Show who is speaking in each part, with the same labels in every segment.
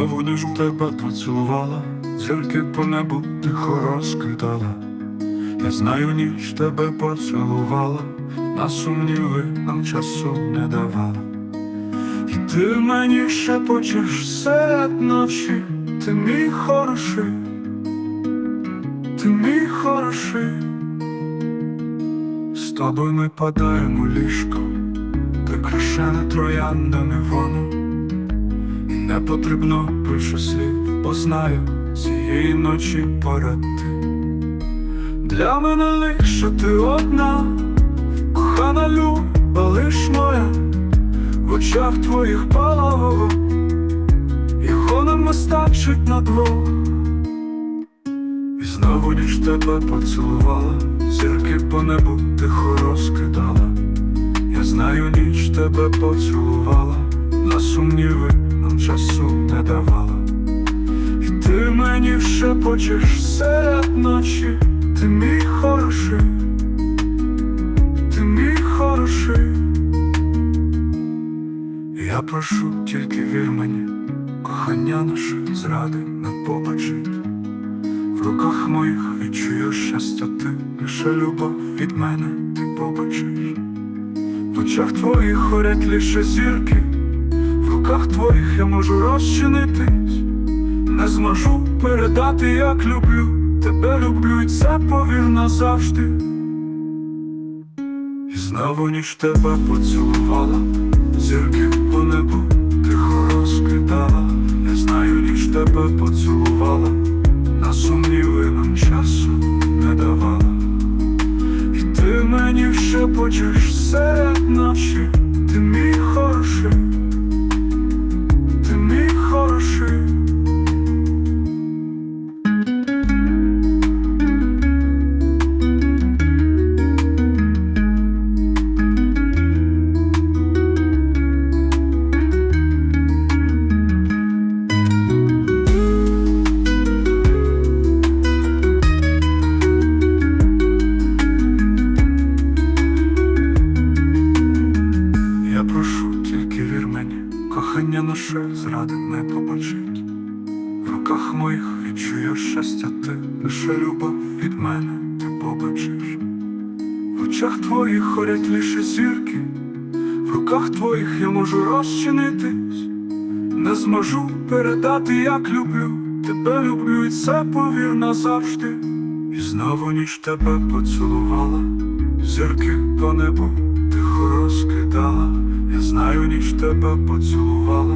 Speaker 1: Ніж у тебе поцілувала, зірки по небу тихо розкидала. Я знаю, ніч тебе поцілувала, на сумніви нам часу не давала. І ти мені шепочеш серед ночі, ти мій хороший, ти мій хороший. З тобою ми падаємо ліжко, прикрашене трояндами воно. І не потрібно більше слів, бо знаю цієї ночі поряд ти. Для мене лише ти одна, кохана люба, лиш моя, в очах твоїх палавого, його нам вистачить на двох. І знову ніж тебе поцілувала, зірки по небу тихо розкидала. Я знаю, ніч тебе поцілувала, на сумніви часу не давала. І ти мені шепочеш серед ночі, ти мій хороший, ти мій хороший. Я прошу, тільки вір мені, кохання наше зради не побачить. В руках моїх відчую щастя ти, лише любов від мене ти побачиш. В очах твоїх горять лише зірки, руках твоїх я можу розчинитись, не зможу передати, як люблю, тебе люблю, і це повір назавжди. І знову ніж тебе поцілувала, зірки по небу тихо розкидала. Я знаю, ніж тебе поцілувала, на сумніви нам часу не давала. І ти мені шепочеш серед ночі, кохання наше зради не побачить. В руках моїх відчуєш щастя ти, лише любов від мене ти побачиш. В очах твоїх хорять лише зірки, в руках твоїх я можу розчинитись, не зможу передати, як люблю, тебе люблю, і це повір назавжди. І знову ніч тебе поцілувала, зірки по небу. Знаю, ніч тебе поцілувала,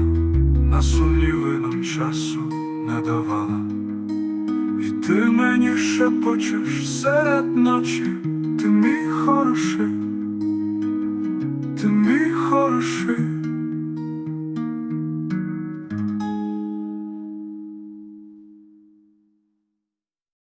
Speaker 1: на сумніви нам часу не давала. І ти мені шепочеш серед ночі, ти мій хороший, ти мій хороший.